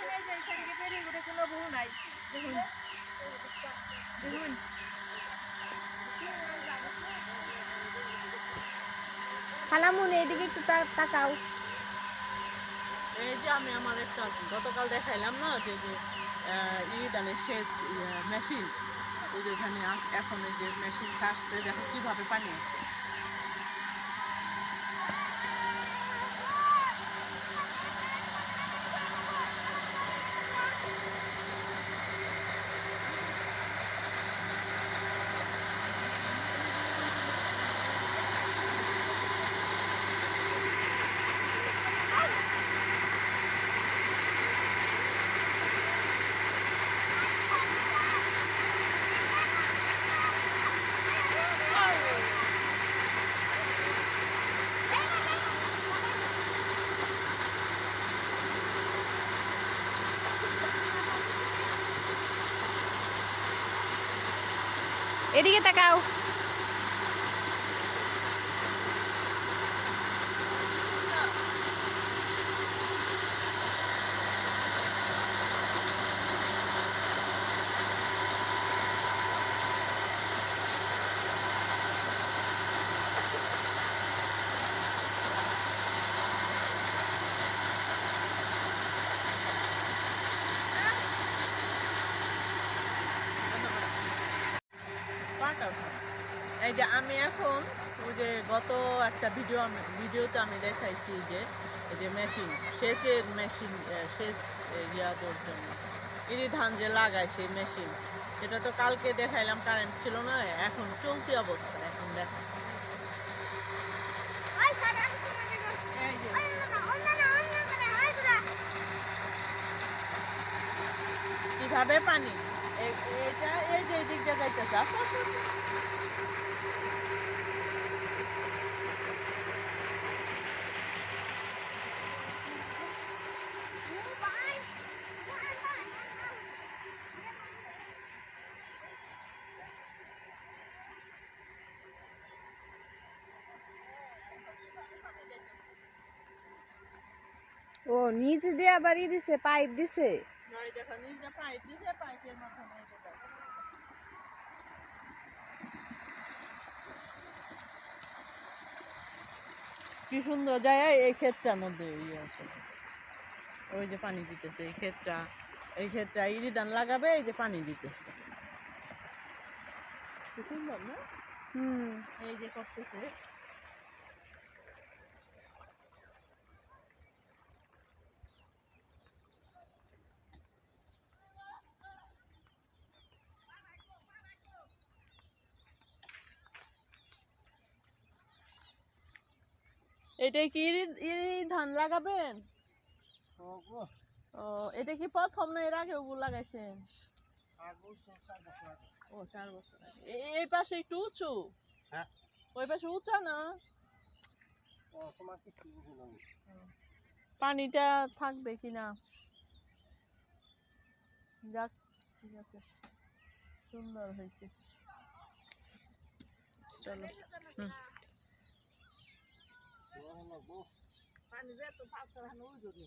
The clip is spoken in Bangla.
কোনো দেখুন দেখুন খালামুন এইদিকে একটু তাকাও। এই যে আমি আমার একটা গতকাল দেখাইলাম না, যে যে ইদানের সেচ মেশিন। ওই যে এখন এই যে মেশিন ছাড়ছে, দেখো কীভাবে পানি আসে এদিকে তাকাও এই যে আমি এখন ওই যে গত একটা ভিডিও আমি ভিডিওতে আমি দেখাইছি যে এই যে মেশিন সেচের মেশিন সেচ ইয়া দেওয়ার জন্য। ইরি ধান যে লাগায় সেই মেশিন সেটা তো কালকে দেখাইলাম কারেন্ট ছিল না এখন চলতি অবস্থা এখন দেখা। কীভাবে পানি? এটা এই যে এদিক দিয়ে যাইতেছে আস্তে আস্তে আস্তে। ও নিচ দিয়ে আবার ই দিছে পাইপ দিছে দেখো নিজে পাইপ দিছে পাইপের কি সুন্দর যায় এই ক্ষেতটার মধ্যে ইয়ে আছে। ওই যে পানি দিতেছে এই ক্ষেতটা এই ক্ষেতটা ইরিদান লাগাবে এই যে পানি দিতেছে। কি সুন্দর না? হুম। এই যে করতেছে। এটাই কি ইরি ধান লাগাবেন? ও এটা কি প্রথম না এর আগে ওগুলো লাগাইছেন? ও চার বছর এই পাশে একটু উঁচু? হ্যাঁ। ওই পাশে উঁচা না? পানিটা থাকবে কিনা যাক ঠিক আছে। সুন্দর হয়েছে। চলো। হুম। পানি যে তো পাঁচ ওই যদি